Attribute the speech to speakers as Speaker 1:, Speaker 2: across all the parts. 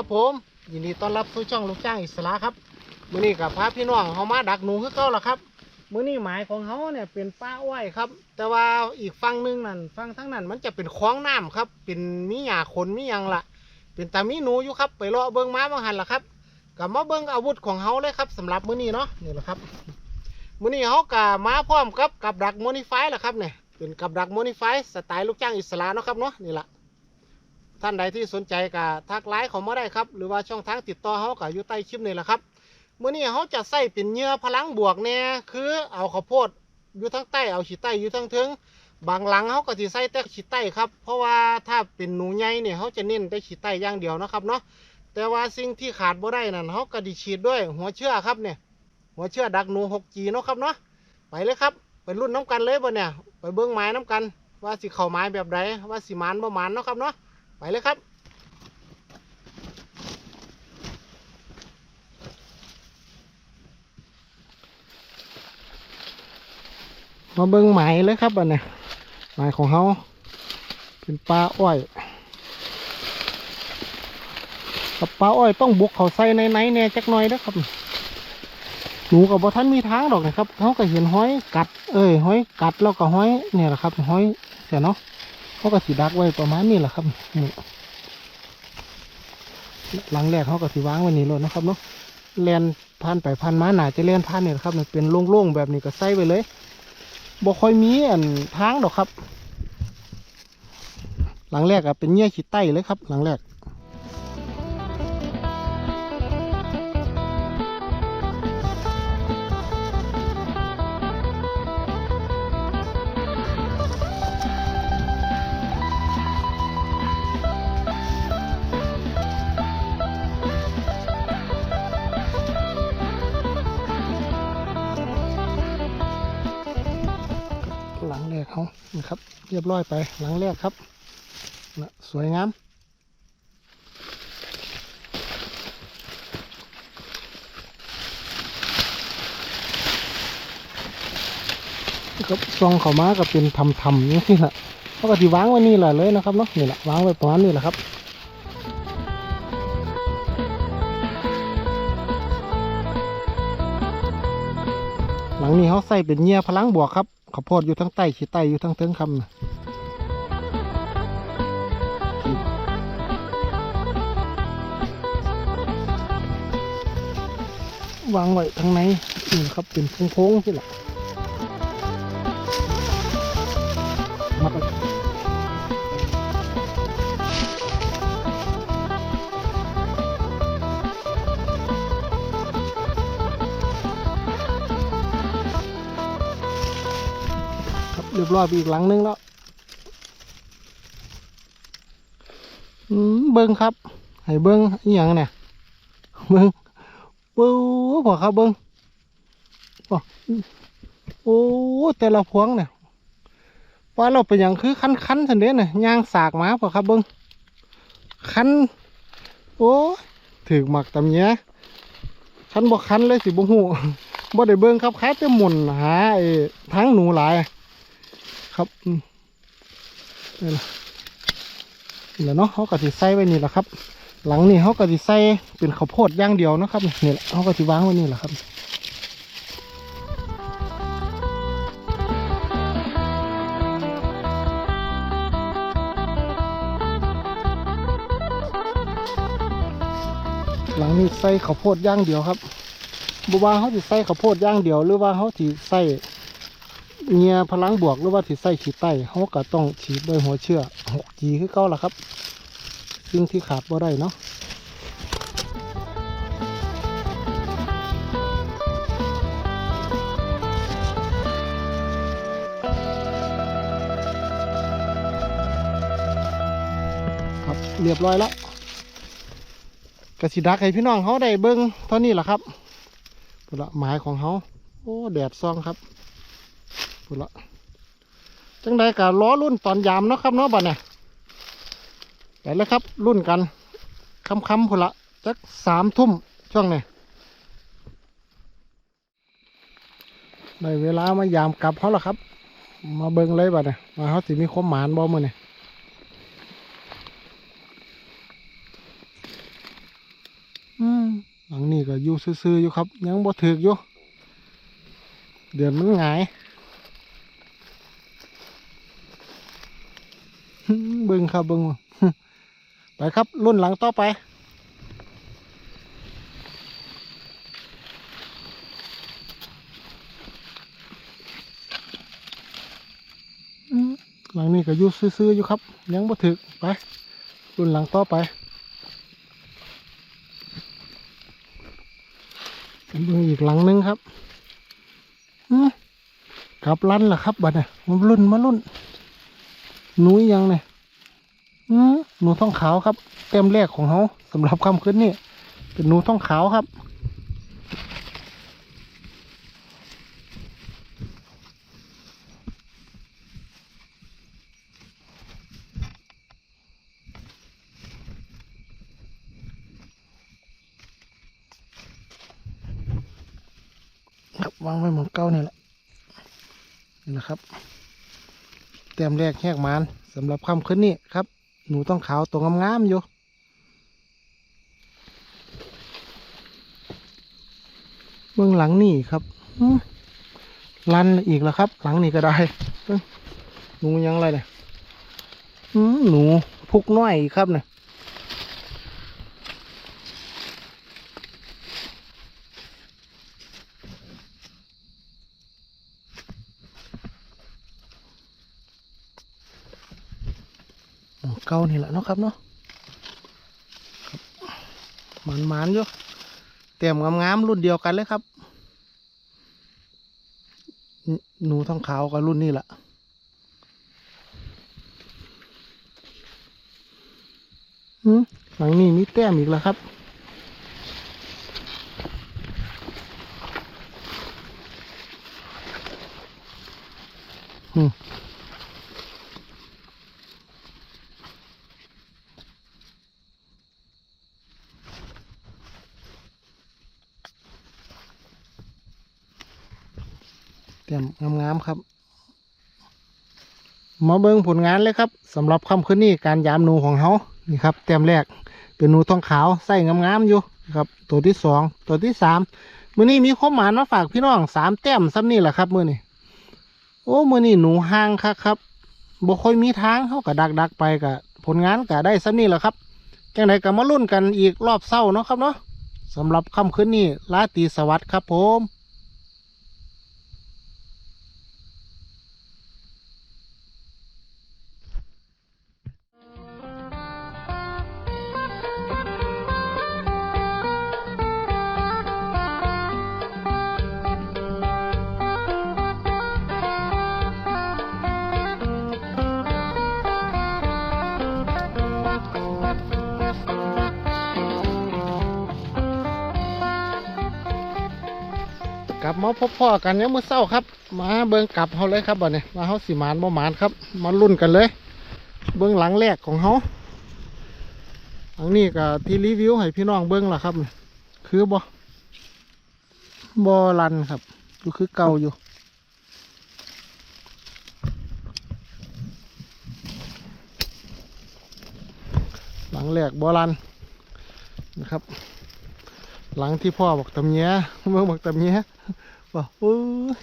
Speaker 1: ครับผมยินดีต้อนรับสู่ช่องลูกจ้างอิสระครับมื้อนี้กับพาพี่น้องเขามาดักหนูคือเก่าละครับมื้อนี้หมายของเขาเนี่ยเป็นป้าอ้อยครับ แต่ว่าอีกฝั่งหนึงนั่นฝั่งทั้งนั้นมันจะเป็นคลองน้ำครับ เป็นมีหญ้าขนมีหยังละเป็นตามีหนูอยู่ครับไปเลาะเบิ่งม้าบางหันละครับกับมาเบิ่งอาวุธของเขาเลยครับสำหรับมื้อนี้เนาะนี่แหละครับมื้อนี้เขากับมาพร้อมกับกับดักโมนิฟายละครับเนี่ยเป็นกับดักโมนิฟายสไตล์ลูกจ้างอิสระเนาะครับเนาะนี่แหละ ท่านใดที่สนใจก็ทักไลน์เขามาได้ครับ หรือว่าช่องทางติดต่อเขาก็อยู่ใต้คลิปนี่แหละครับเมื่อนี้เขาจะใส่เป็นเหยื่อพลังบวกเนี่ยคือเอาข้าวโพดอยู่ทั้งใต้เอาขีดใต้อยู่ทั้งเทิงบางหลังเขาก็จะใส่แต่ขีดใต้ครับ เพราะว่าถ้าเป็นหนูใหญ่เนี่ยเขาจะเน้นแต่ขีดใต้อย่างเดียวนะครับเนาะแต่ว่าสิ่งที่ขาดบ่ได้นั่นเขาก็ดีฉีดด้วยหัวเชื่อครับเนี่ย หัวเชื่อดักหนู 6G เนาะครับเนาะไปเลยครับไปรุ่นน้ำกันเลยบ่เนี่ย ไปเบิ้องไม้น้ำกัน ว่าสิเข้าไม้แบบใดว่าสิมานบ่มานเนาะครับเนาะ ไปเลยครับ มาเบิ้งไหมายเลยครับอันเนี้ยไหมายของเขาเป็นปลาอ้อยกับปลาอ้อยต้องบุกเขาใส่ในไหนแน่จักหน่อยนะครับหนูกับบ่ท่านมีทางดอกนะครับเขาก็เห็นห้อยกัด เอ้ยห้อยกัดแล้วก็ห้อยเนี่ยแหละครับห้อยเสียเนาะ เขาก็สีดักไว้ประมาณนี้แหละครับนี่หลังแรกเขาก็สิวางไว้นี่เลยนะครับเนาะแลนพันไปพันมาหนาจะแลนพันเนี่ยครับเป็นโล่งๆแบบนี้ก็ใส่ไปเลยบ่ค่อยมีอันทางดอกครับ หลังแรกอะเป็นเงี้ยขีดไต้เลยครับ หลังแรก กเขานะครับ เรียบร้อยไปหลังแรกครับนะสวยงามครับซองเขามาก็เป็นทำๆอย่างนี้แหละเขาก็ที่วางไว้นี่แหละเลยนะครับเนาะนี่แหละวางไว้ประมาณนี้แหละครับหลังนี้เขาใส่เป็นเงียพลังบวกครับ ข้าวโพดอยู่ทั้งใต้ขี้ใต้อยู่ทั้งเทิงคำนะวางไว้ทั้งในนี่ครับเป็นโค้งๆที่ละมาไป รับเรียบอยไปอีกหลังนึงแล้วเบิ้งครับ ให้เบิ้งอหย่างเนี่ยเบิ้งปูพอครับเบิ้งโอ้โอ้แต่ละพวงเนี่ยว่าเราเป็นอย่างคือคันคันสันเด้เนี่ยย่างสากมาพอครับเบิ้งคันโอ้ถือหมักตำเนี้ยคันบ่คันเลยสิบ่หูบ่ได้เบิ้งครับค้าแต่หมุนหาไอ้ทั้งหนูหลาย ครับอืมนี่แหละนี่แหละเนาะเขาก็สิใส่ไว้นี่แหละครับ หลังนี่เขาก็สิใส่เป็นข้าวโพดย่างเดียวเนาะครับนี่แหละเขาก็สิวางไว้นี่แหละครับหลังนี้ใส่ข้าวโพดย่างเดียวครับบว่าเขาสิใส่ข้าวโพดย่างเดียว หรือว่าเขาสิใส่ เงียพลังบวกหรือว่าสิใส่ขีดใต้เขาก็ต้องฉีดด้วยหัวเชื่อหกจีคือเก้าละครับสิ่งที่ขาดบ่ได้เนาะครับเรียบร้อยแล้วกระสิดักให้พี่น้องเขาได้เบิ้งเท่านี้แหละครับปุละหมายของเขาโอ้แดดซองครับ ปุละจังใดกะล้อรุ่นตอนยามเนาะครับเนาะบัดเนี่ยไปแล้วครับ รุ่นกันคำคำๆพุละจักสามทุ่มช่วงนี้ได้เวลามายามกลับเขาแล้วครับ มาเบิ้งเลยบัดเนี่ยมาเขาสิมีความหมานบ่มือเนี่ยลังนี้ก็อยู่ซื่อๆอยู่ครับ ยังบ่ถึกอยู่เดือนมันหงาย เบิ่งครับเบิ่งไปครับรุ่นหลังต่อไปหลังนี้ก็ยู่ซื่อๆอยู่ครับ ยังบ่ถึกไป รุ่นหลังต่อไปเบิ่งอีกหลังหนึงครับกลับลันล่ะครับบัดเนี่ยมันรุ่นมารุ่น นูอีหยังเนี่ยอืมหนูท้องขาวครับ เต็มแรกของเขาสำหรับคำขึ้นนี่เป็นหนูท้องขาวครับ ครับวางไว้เหมือนเก่านี่แหละนี่นะครับ ต้มแรกแหกมานสำหรับคำขึ้นนี่ครับ หนูต้องขาวตัวงามๆอยู่เบื้องหลังนี่ครับลันอีกแล้วครับ หลังนี่ก็ได้หนูยังอะไรเนี่ยหนูพุกน้อยครับเนี่ย เก่านี่แหละเนาะครับเนาะหมันมันๆอยู่เตรียมงามๆรุ่นเดียวกันเลยครับ หนูทองขาวกับรุ่นนี้แหละหืมหลังนี้มีแต้มอีกแล้วครับอืม ตรียมงามๆครับ มาเบิ่งผลงานเลยครับสำหรับค่ำคืนนี้การยามหนูของเขานี่ครับเตรียมแรกเป็นหนูทองขาวใส่งามๆอยู่นะครับ ตัวที่สองตัวที่สามมื้อนี้มีข้อหมานมาฝากพี่น้องสามแต้มซ้ำนี่แหละครับมื้อนี้โอ้มื้อนี้หนูห่างคักครับบ่ค่อยมีทางเขาก็ดักดักไปกับผลงานก็ได้ซ้ำนี่แหละครับจังไดก็มาลุ้นกันอีกรอบเศร้าเนาะครับเนาะสำหรับค่ำคืนนี้ลาตีสวัสดิ์ครับผม มาพบพ่อกันเนี่ยามมื่อเช้าครับ มาเบิ้งกลับเขาเลยครับบ่เนี่ยมาเขาสิหมานบ่หมานครับ มาลุ้นกันเลย เบิ้งหลังแรกของเขาหลังนี้ก็ที่รีวิวให้พี่น้องเบิ้งล่ะครับ คือบ่บ่รันครับอยู่คือเก่าอยู่หลังแรกบ่รันนะครับ หลังที่พ่อบอกตำเนี้ยเมื่อบอกตำเนี้ย บอกโอ้ย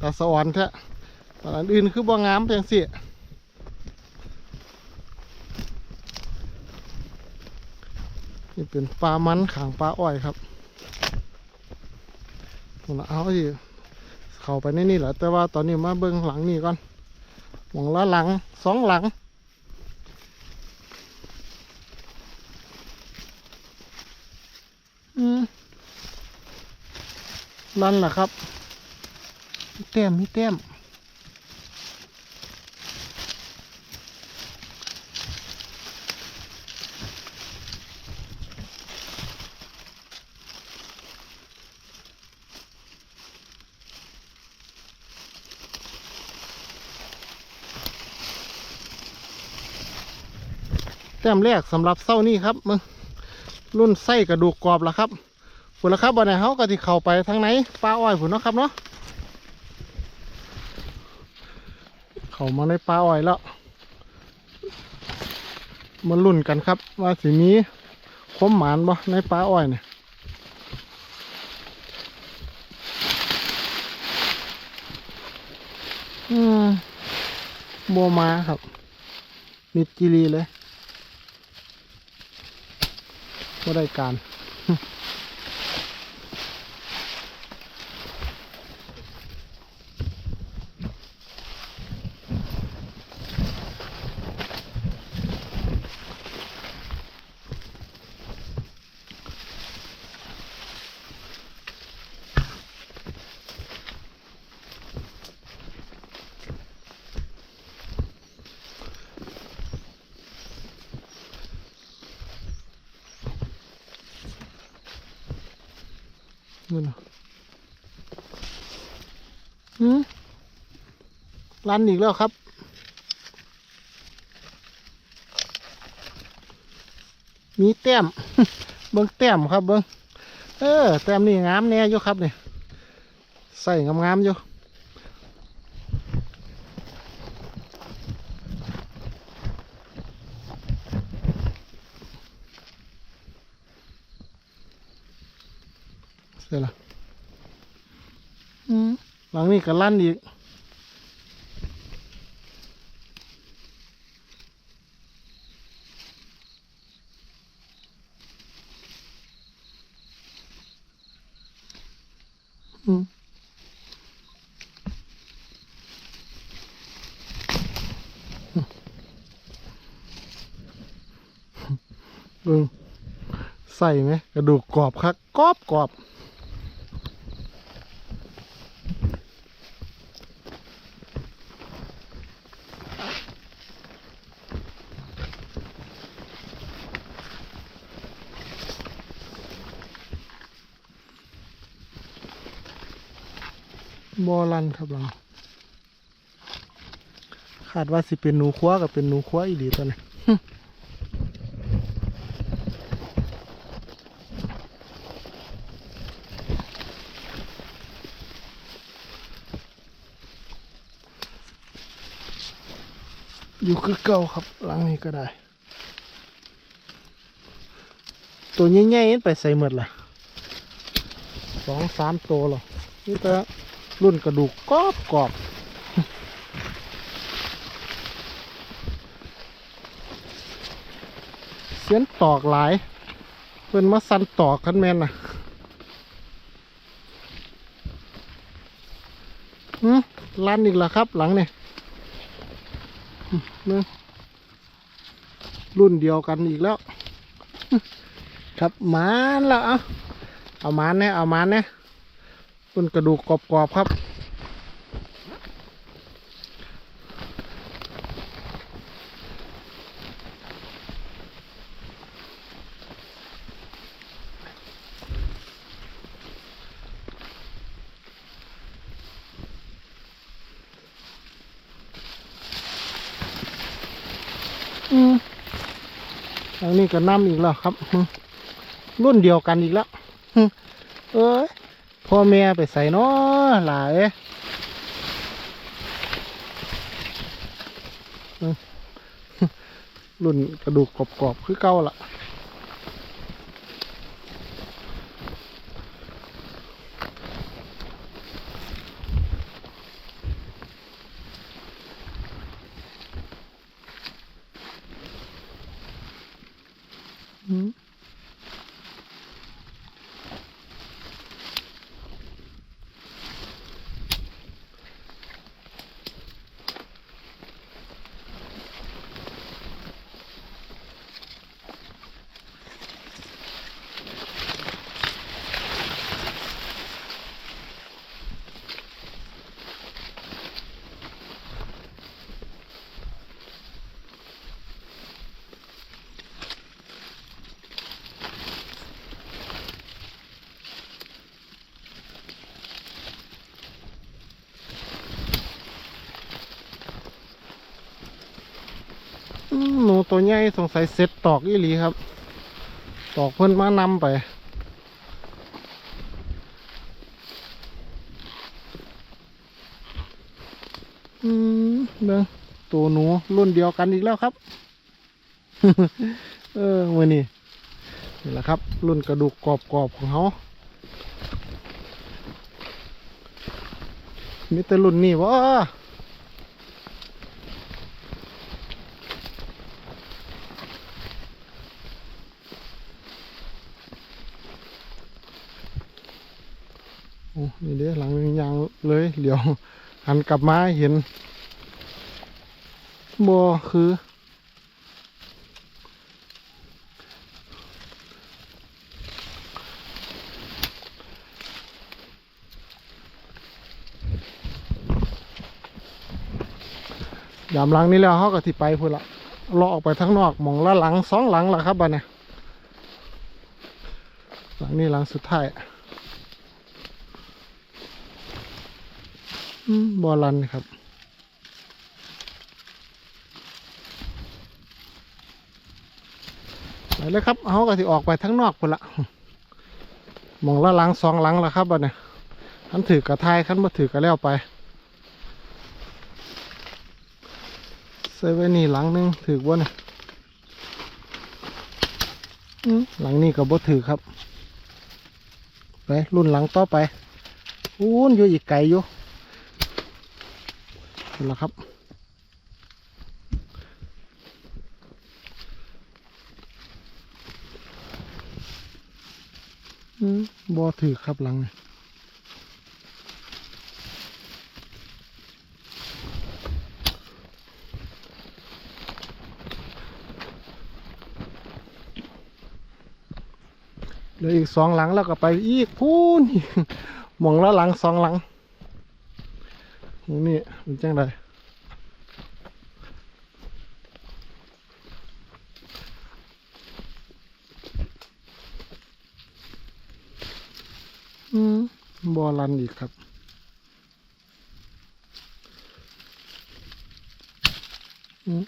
Speaker 1: ตาสวรรค์แท้ตอนอื่นคือบ่งามเพียงสินี่เป็นปลามันขางปลาอ้อยครับผมเอาสิเข้าไปในนี่แหละแต่ว่าตอนนี้มาเบิ้งหลังนี่ก่อนหวังละหลังสองหลัง อืม นั่นแหละครับมีแต้มมีแต้มแต้มแรกสำหรับเส้านี่ครับมึงรุ่นไส้กระดูกกรอบละครับ พุ่นละครับบ่อไหนเขาก็ที่เข้าไปทางไหนปลาอ้อยพุ่นเนาะครับเนาะเข้ามาในปลาอ้อยแล้วมาลุ่นกันครับ ว่าสีนี้คมหมานบ่ในปลาอ้อยเนี่ยบัวมาครับ มิดกิรีเลยก็ได้การ นี่นะหืมรันอีกแล้วครับ มีแต้ม เบิ้งแต้มครับเบิ้งเออ แต้มนี่งามแน่อยู่ครับเนี่ยใส่งามๆอยู่ เสร็จละอืมหลังนี้ก็ลั่นอีกอืมเบิ่งใส่ไหมกระดูกกรอบคักกรอบกรอบ บอลันครับหลังขาดว่าสิเป็นหนูคว้ากับเป็นหนูคว้าอีหลีตัวนี้อยู่คือเก่าครับหลังนี้ก็ได้ ตัวใหญ่ๆไปใส่หมดล่ะสองสามตัวหรอนี่ก็ รุ่นกระดูกกรอบกรอบเสียนตอกหลายเพิ่นมาสันตอกกันแม่นน่ะลันอีกแล้วครับ หลังเนี่ยนี่รุ่นเดียวกันอีกแล้ว ครับมานแล้ว เอาเอามานเนี่ยเอามานเนี่ย รุ่นกระดูกกรอบๆครับอืมอันนี้ก็น้ำอีกแล้วครับอืมรุ่นเดียวกันอีกแล้วอืมเอ้ย พ่อแม่ไปใส่เนาะหลายรุ่นกระดูกกรอบๆคือเก่าละอืมอืมหนู ตัวใหญ่สงสัยเซ็ตตอกอีหลีครับ ตอกเพิ่นมานำไปอืมเบิ่งตัวหนูรุ่นเดียวกันอีกแล้วครับ เออมือนี่นี่แหละครับ รุ่นกระดูกกรอบๆของเขามีแต่รุ่นนี้วะ นี่เด้หลังนึงยางเลยเดี๋ยวหันกลับมาเห็นบ่คือ ยามหลังนี้แล้วเขาก็สิไปพุ่นละเลาะออกไปทั้งนอกมองละหลังสองหลังละครับบัดเนี่ยหลังนี้หลังสุดท้ายอืม บอลันครับ ไปเลยครับเขาก็สิออกไปทั้งนอกพุ่นละมองละหลังสองหลังละครับบัดเนี่ยขันถือกระทายขันมาถือกระแล้วไปใส่ไว้นี่หลังหนึงถือว่าเนี่ยอืมหลังนี้ก็บ่ถือครับ ไปรุ่นหลังต่อไปอู้นอยู่อีกไกลอยู่ นั่นแหละครับบ่ถือครับหลังเหลืออีกสองหลังแล้วก็ไปอีกพูนอีกหมองและหลังสองหลัง นี้เป็นจังไดอืมบอลันอีกครับ อืม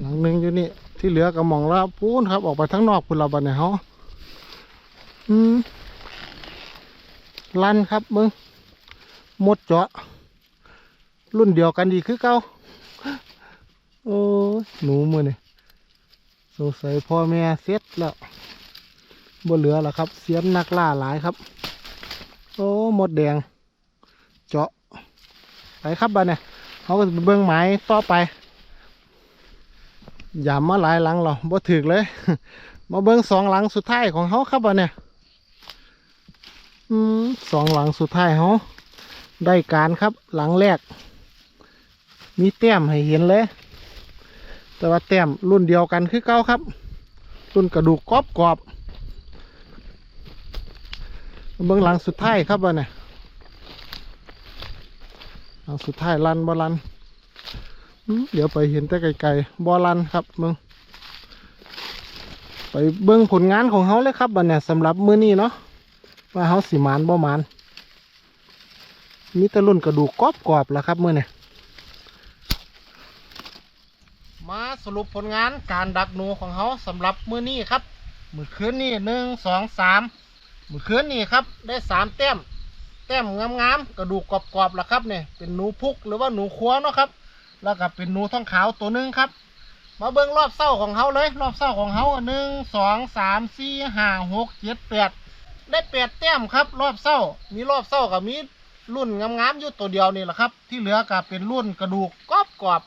Speaker 1: หลังหนึ่งอยู่นี่ ที่เหลือก็มองละพูนครับ ออกไปทั้งนอกพุ่นละบันเนี่ยเขาอืมลันครับมึงหมดเจาะ รุ่นเดียวกันดีคือเก่าโอ้ยหนูมือเนี่ยสงสัยพ่อแม่เซ็ตแล้วบ่เหลือแล้วครับ เสียนนักล่าหลายครับ โอ้หมดแดง เจาะไปครับบ้านเนี่ยเขาก็เบิ้องไม้ต่อไป ยามมาหลายหลังเราบ่ถึกเลย มาเบิ้งสองหลังสุดท้ายของเขาครับบ้านเนี่ยอสองหลังสุดท้ายเขาได้การครับหลังแรก มีแต้มให้เห็นเลย แต่ว่าแต้มรุ่นเดียวกันคือเก้าครับ รุ่นกระดูกกรอบกรอบเบื้องหลังสุดท้ายครับบ้านเนี่ยหลังสุดท้ายลันบอลัน เดี๋ยวไปเห็นแต่ไกลๆบอลันครับมึงไปเบิ้งผลงานของเขาเลยครับบ้านเนี่ยสำหรับมือนี้เนาะว่าเขาสีมานบ่มานมีต่รุ่นกระดูกกรอบกรอบๆแล้วครับมื่อเนี่ยมาสรุปผลงานการดักหนูของเขาสำหรับมื้อนี้ครับมือคืนนี้หนึ่งสองสามมือคืนนี้ครับ ได้สามแต้มแต้มงามๆกระดูกกรอบๆแล้วครับเนี่ยเป็นหนูพุกหรือว่าหนูขัวเนาะครับ แล้วก็เป็นหนูท้องขาวตัวหนึ่งครับ มาเบิ้งรอบเส้าของเขาเลย รอบเส้าของเขาหนึ่งสองสามสี่ห้าหกเจ็ดแปดได้แปดแต้มครับ รอบเส้ามีรอบเส้ากับมีรุ่นงามๆอยู่ตัวเดียวนี่แหละครับ ที่เหลือก็เป็นรุ่นกระดูกกรอบกรอบ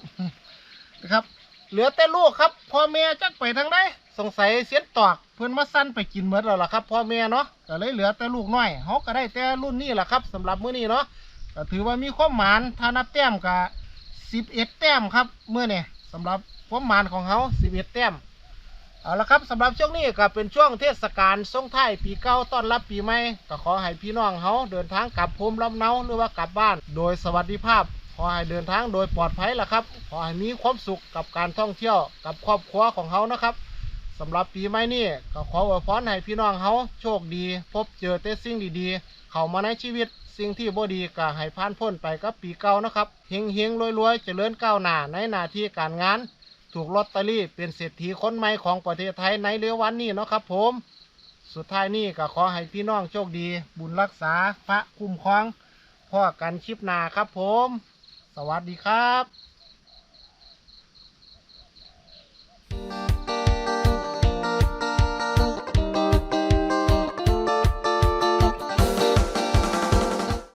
Speaker 1: ๆนะครับเหลือแต่ลูกครับพ่อแม่จักไปทางใดสงสัยเสียนตอกเพื่อนมาสั้นไปกินเมดแล้วล่ะครับพ่อแม่เนาะก็เลยเหลือแต่ลูกน้อยเขาก็ได้แต่รุ่นนี้แหละครับสำหรับมื้อนี้เนาะก็ถือว่ามีความหมานถ้านับแต้มก็ สิบเอ็ดแต้มครับเมื่อนี้สำหรับความมานของเขาสิบเอ็ดแต้มเอาละครับสำหรับช่วงนี้ก็เป็นช่วงเทศกาลส่งท้ายปีเก่าต้อนรับปีใหม่ก็ขอให้พี่น้องเขาเดินทางกลับภูมิลำเนาหรือว่ากลับบ้าน โดยสวัสดิภาพ ขอให้เดินทางโดยปลอดภัยละครับ ขอให้มีความสุขกับการท่องเที่ยวกับครอบครัวของเขานะครับ สำหรับปีใหม่นี้ก็ขออวยพรให้พี่น้องเขาโชคดี พบเจอแต่สิ่งดีๆ เข้ามาในชีวิตสิ่งที่บ่ดีก็ให้ผ่านพ้นไปกับปีเก่านะครับเฮงเฮงรวยรวยๆเจริญก้าวหน้าในหน้าที่การงาน ถูกลอตเตอรี่เป็นเศรษฐีคนใหม่ของประเทศไทยในเร็ววันนี้นะครับ ผม สุดท้ายนี้ก็ขอให้พี่น้องโชคดี บุญรักษาพระคุ้มครองพ่อกันคลิปหน้าครับผม สวัสดีครับ